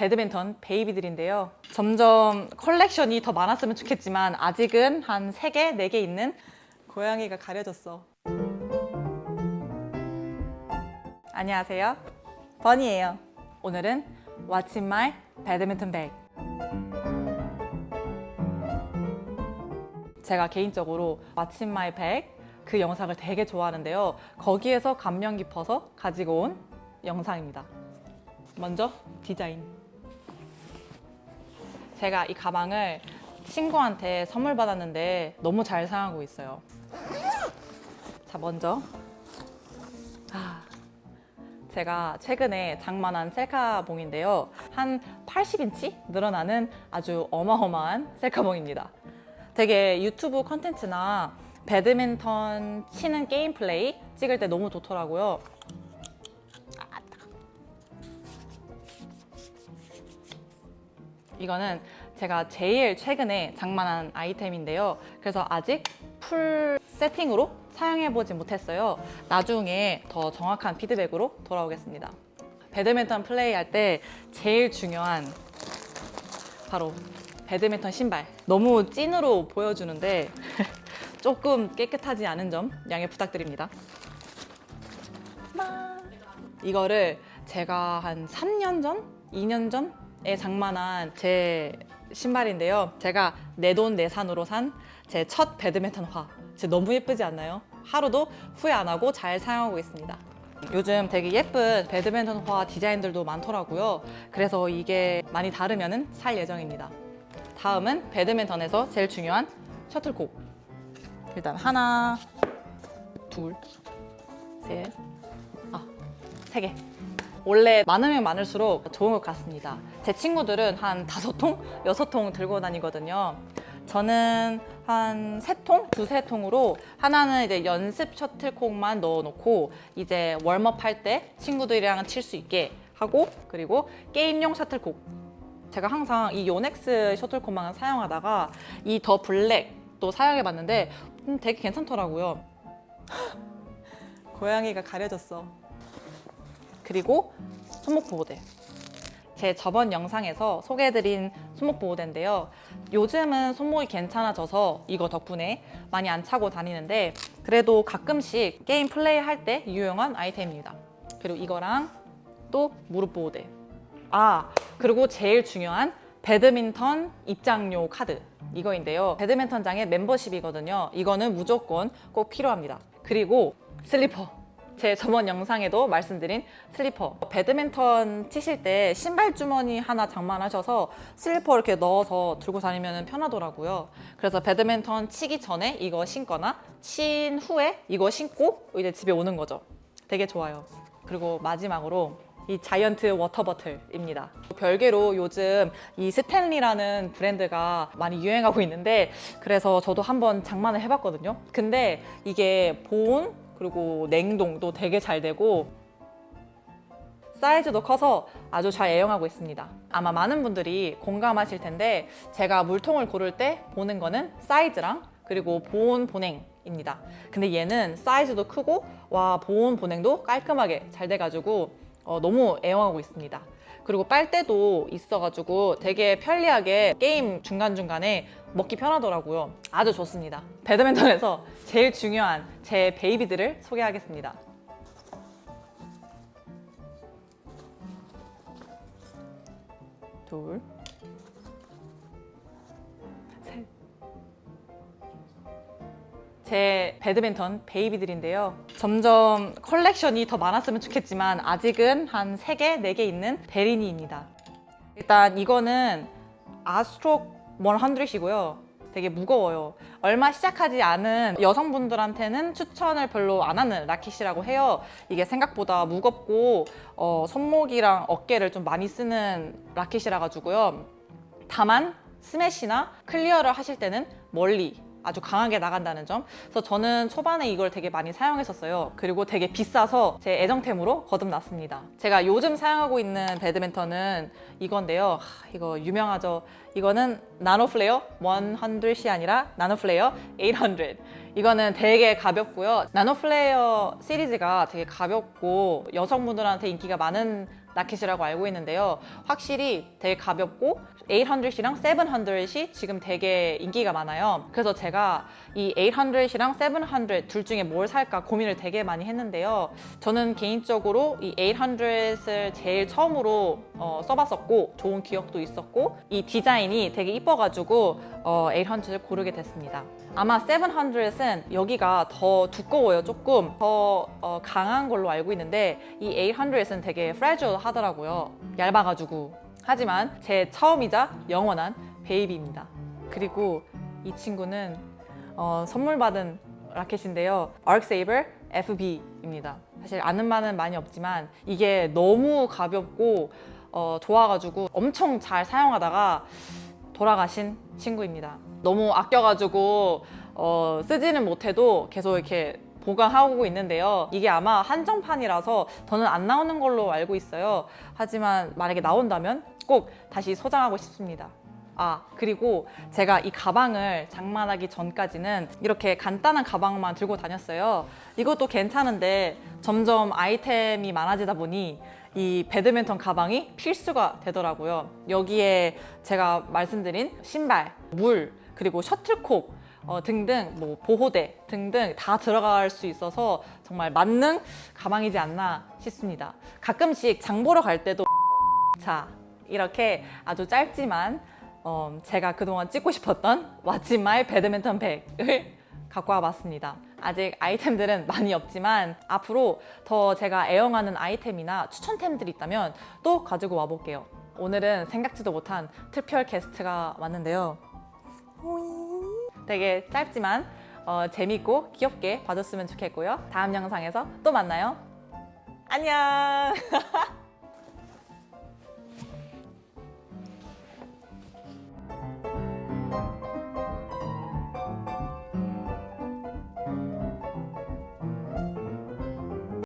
배드민턴 베이비들인데요. 점점 컬렉션이 더 많았으면 좋겠지만 아직은 한 3개, 4개 있는 고양이가 가려졌어. 안녕하세요. 버니예요. 오늘은 What's in my 배드민턴 백. 제가 개인적으로 What's in my bag 그 영상을 되게 좋아하는데요. 거기에서 감명 깊어서 가지고 온 영상입니다. 먼저 디자인. 제가 이 가방을 친구한테 선물 받았는데 너무 잘 사용하고 있어요. 자, 먼저 아, 제가 최근에 장만한 셀카봉인데요. 한 80인치 늘어나는 아주 어마어마한 셀카봉입니다. 되게 유튜브 컨텐츠나 배드민턴 치는 게임 플레이 찍을 때 너무 좋더라고요. 이거는 제가 제일 최근에 장만한 아이템인데요. 그래서 아직 풀 세팅으로 사용해보지 못했어요. 나중에 더 정확한 피드백으로 돌아오겠습니다. 배드민턴 플레이할 때 제일 중요한 바로 배드민턴 신발. 너무 찐으로 보여주는데 조금 깨끗하지 않은 점 양해 부탁드립니다. 마. 이거를 제가 한 3년 전, 2년 전에 장만한 제 신발인데요. 제가 내 돈 내산으로 산 제 첫 배드민턴 화. 진짜 너무 예쁘지 않나요? 하루도 후회 안 하고 잘 사용하고 있습니다. 요즘 되게 예쁜 배드민턴 화 디자인들도 많더라고요. 그래서 이게 많이 다르면 살 예정입니다. 다음은 배드민턴에서 제일 중요한 셔틀콕. 일단 하나, 둘, 셋, 아, 세 개. 원래 많으면 많을수록 좋은 것 같습니다. 제 친구들은 한 다섯 통, 여섯 통 들고 다니거든요. 저는 한 세 통, 두세 통으로 하나는 이제 연습 셔틀콕만 넣어놓고 이제 웜업 할 때 친구들이랑 칠 수 있게 하고 그리고 게임용 셔틀콕. 제가 항상 이 요넥스 셔틀콕만 사용하다가 이 더 블랙도 사용해봤는데 음, 되게 괜찮더라고요. 고양이가 가려졌어. 그리고 손목 보호대. 제 저번 영상에서 소개해드린 손목 보호대인데요. 요즘은 손목이 괜찮아져서 이거 덕분에 많이 안 차고 다니는데 그래도 가끔씩 게임 플레이 할 때 유용한 아이템입니다. 그리고 이거랑 또 무릎 보호대. 아, 그리고 제일 중요한 배드민턴 입장료 카드. 이거인데요. 배드민턴장의 멤버십이거든요. 이거는 무조건 꼭 필요합니다. 그리고 슬리퍼. 제 저번 영상에도 말씀드린 슬리퍼. 배드민턴 치실 때 신발 주머니 하나 장만하셔서 슬리퍼 이렇게 넣어서 들고 다니면 편하더라고요. 그래서 배드민턴 치기 전에 이거 신거나 친 후에 이거 신고 이제 집에 오는 거죠. 되게 좋아요. 그리고 마지막으로 이 자이언트 워터 버틀입니다. 별개로 요즘 이 스탠리라는 브랜드가 많이 유행하고 있는데 그래서 저도 한번 장만을 해봤거든요. 근데 이게 보온 그리고 냉동도 되게 잘 되고 사이즈도 커서 아주 잘 애용하고 있습니다. 아마 많은 분들이 공감하실 텐데 제가 물통을 고를 때 보는 거는 사이즈랑 그리고 보온 보냉 입니다. 근데 얘는 사이즈도 크고 와 보온 보냉도 깔끔하게 잘 돼가지고 어, 너무 애용하고 있습니다. 그리고 빨대도 있어가지고 되게 편리하게 게임 중간중간에 먹기 편하더라고요. 아주 좋습니다. 배드민턴에서 제일 중요한 제 베이비들을 소개하겠습니다. 둘, 제 배드민턴 베이비들인데요. 점점 컬렉션이 더 많았으면 좋겠지만 아직은 한 3개, 4개 있는 베리니입니다. 일단 이거는 아스트록 100이고요. 되게 무거워요. 얼마 시작하지 않은 여성분들한테는 추천을 별로 안 하는 라켓이라고 해요. 이게 생각보다 무겁고 어, 손목이랑 어깨를 좀 많이 쓰는 라켓이라 가지고요. 다만 스매시나 클리어를 하실 때는 멀리 아주 강하게 나간다는 점. 그래서 저는 초반에 이걸 되게 많이 사용했었어요. 그리고 되게 비싸서 제 애정템으로 거듭났습니다. 제가 요즘 사용하고 있는 배드민턴은 이건데요. 하, 이거 유명하죠. 이거는 나노 플레어 100이 아니라 나노 플레어 800. 이거는 되게 가볍고요. 나노 플레어 시리즈가 되게 가볍고 여성분들한테 인기가 많은 라켓이라고 알고 있는데요. 확실히 되게 가볍고 800이랑 700이 지금 되게 인기가 많아요. 그래서 제가 이 800이랑 700둘 중에 뭘 살까 고민을 되게 많이 했는데요. 저는 개인적으로 이 800을 제일 처음으로 어, 써봤었고 좋은 기억도 있었고 이 디자인이 되게 이뻐가지고 어, 800을 고르게 됐습니다. 아마 700은 여기가 더 두꺼워요. 조금 더 어, 강한 걸로 알고 있는데 이 800은 되게 fragile 하더라고요. 얇아가지고. 하지만 제 처음이자 영원한 베이비입니다. 그리고 이 친구는 어, 선물 받은 라켓인데요. 아크세이버 FB입니다. 사실 아는 바는 많이 없지만 이게 너무 가볍고 어, 좋아가지고 엄청 잘 사용하다가 돌아가신 친구입니다. 너무 아껴가지고 어, 쓰지는 못해도 계속 이렇게 보관하고 있는데요. 이게 아마 한정판이라서 더는 안 나오는 걸로 알고 있어요. 하지만 만약에 나온다면 꼭 다시 소장하고 싶습니다. 아, 그리고 제가 이 가방을 장만하기 전까지는 이렇게 간단한 가방만 들고 다녔어요. 이것도 괜찮은데 점점 아이템이 많아지다 보니 이 배드민턴 가방이 필수가 되더라고요. 여기에 제가 말씀드린 신발, 물, 그리고 셔틀콕 어, 등등 뭐 보호대 등등 다 들어갈 수 있어서 정말 만능 가방이지 않나 싶습니다. 가끔씩 장 보러 갈 때도 자 이렇게 아주 짧지만 어, 제가 그동안 찍고 싶었던 What's 배드민턴 백을 갖고 와봤습니다. 아직 아이템들은 많이 없지만 앞으로 더 제가 애용하는 아이템이나 추천템들이 있다면 또 가지고 와볼게요. 오늘은 생각지도 못한 특별 게스트가 왔는데요. 되게 짧지만 어, 재밌고 귀엽게 봐줬으면 좋겠고요. 다음 영상에서 또 만나요. 안녕!